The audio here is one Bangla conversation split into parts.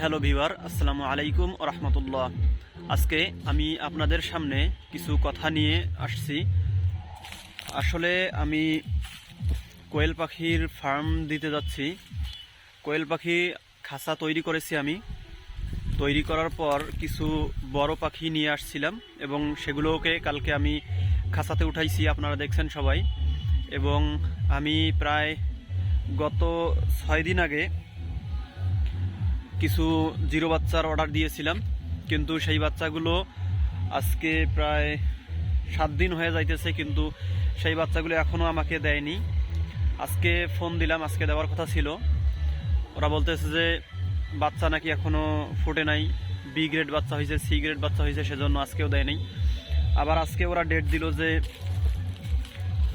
হ্যালো ভিওয়ার আসসালামু আলাইকুম রহমতুল্লাহ। আজকে আমি আপনাদের সামনে কিছু কথা নিয়ে আসছি। আসলে আমি কোয়েল পাখির ফার্ম দিতে যাচ্ছি। কোয়েল পাখি খাঁচা তৈরি করেছি আমি। তৈরি করার পর কিছু বড় পাখি নিয়ে আসছিলাম এবং সেগুলোকে কালকে আমি খাঁচাতে উঠাইছি, আপনারা দেখছেন সবাই। এবং আমি প্রায় গত ছয় দিন আগে কিছু জিরো বাচ্চার অর্ডার দিয়েছিলাম। কিন্তু সেই বাচ্চাগুলো আজকে প্রায় সাত দিন হয়ে যাইতেছে, কিন্তু সেই বাচ্চাগুলো এখনও আমাকে দেয়নি। আজকে ফোন দিলাম, আজকে দেওয়ার কথা ছিল। ওরা বলতেছে যে বাচ্চা নাকি এখনও ফোটে নাই বি গ্রেড বাচ্চা হয়েছে সি গ্রেড বাচ্চা হয়েছে সেজন্য আজকেও দেয় নাই। আবার আজকে ওরা ডেট দিল যে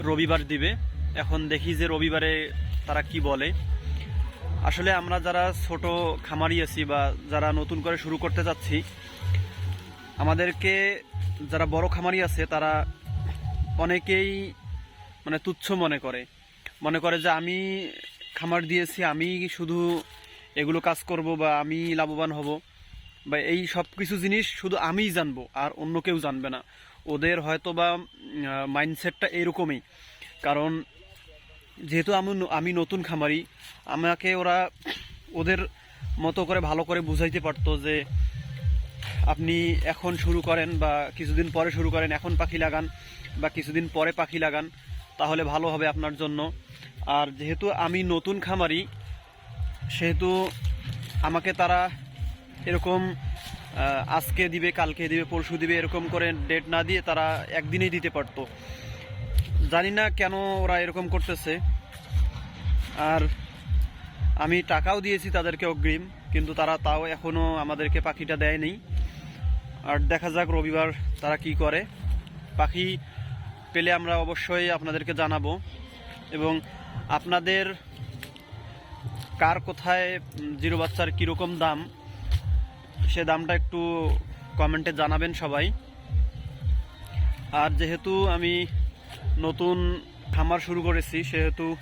রবিবার দিবে। এখন দেখি যে রবিবারে তারা কি বলে। আসলে আমরা যারা ছোট খামারি আছি বা যারা নতুন করে শুরু করতে চাচ্ছি আমাদেরকে যারা বড় খামারি আছে, তারা অনেকেই মানে তুচ্ছ মনে করে। মনে করে যে আমি খামার দিয়েছি, আমি শুধু এগুলো কাজ করব বা আমি লাভবান হব বা এই সব কিছু জিনিস শুধু আমিই জানব আর অন্য কেউ জানবে না। ওদের হয়তো বা মাইন্ডসেটটা এরকমই। কারণ যেহেতু আমি আমি নতুন খামারি, আমাকে ওরা ওদের মতো করে ভালো করে বুঝাইতে পারতো যে আপনি এখন শুরু করেন বা কিছুদিন পরে শুরু করেন, এখন পাখি লাগান বা কিছুদিন পরে পাখি লাগান, তাহলে ভালো হবে আপনার জন্য। আর যেহেতু আমি নতুন খামারি, সেহেতু আমাকে তারা এরকম আজকে দিবে, কালকে দিবে, পরশু দিবে এরকম করে ডেট না দিয়ে তারা একদিনেই দিতে পারতো। জানি না কেন ওরা এরকম করতেছে। আর আমি টাকাও দিয়েছি তাদেরকে অগ্রিম, কিন্তু তারা তাও এখনও আমাদেরকে পাখিটা দেয়নি। আর দেখা যাক রবিবার তারা কি করে। পাখি পেলে আমরা অবশ্যই আপনাদেরকে জানাব। এবং আপনাদের কার কোথায় জিরো বাচ্চার কীরকম দাম, সে দামটা একটু কমেন্টে জানাবেন সবাই। আর যেহেতু আমি নতুন খামার শুরু করেছি, সেহেতু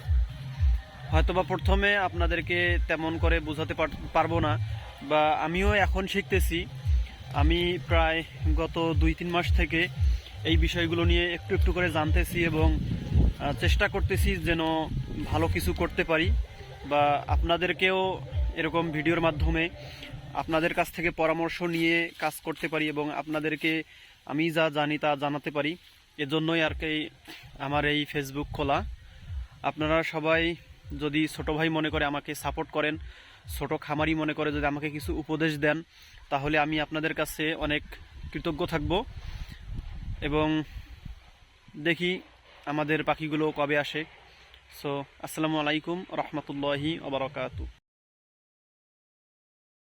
হয়তোবা প্রথমে আপনাদেরকে তেমন করে বোঝাতে পার- পারব না, বা আমিও এখন শিখতেছি। আমি প্রায় গত দুই তিন মাস থেকে এই বিষয়গুলো নিয়ে একটু একটু করে জানতেছি এবং চেষ্টা করতেছি যেন ভালো কিছু করতে পারি, বা আপনাদেরকেও এরকম ভিডিওর মাধ্যমে আপনাদের কাছ থেকে পরামর্শ নিয়ে কাজ করতে পারি এবং আপনাদেরকে আমি যা জানি তা জানাতে পারি। এজন্যই আর কি আমার এই ফেসবুক খোলা। আপনারা সবাই যদি ছোট ভাই মনে করে আমাকে সাপোর্ট করেন, ছোট খামারি মনে করে যদি আমাকে কিছু উপদেশ দেন, তাহলে আমি আপনাদের কাছে অনেক কৃতজ্ঞ থাকব। এবং দেখি আমাদের পাখিগুলো কবে আসে। সো আসসালামু আলাইকুম রহমতুল্লাহি ওবরাকাতু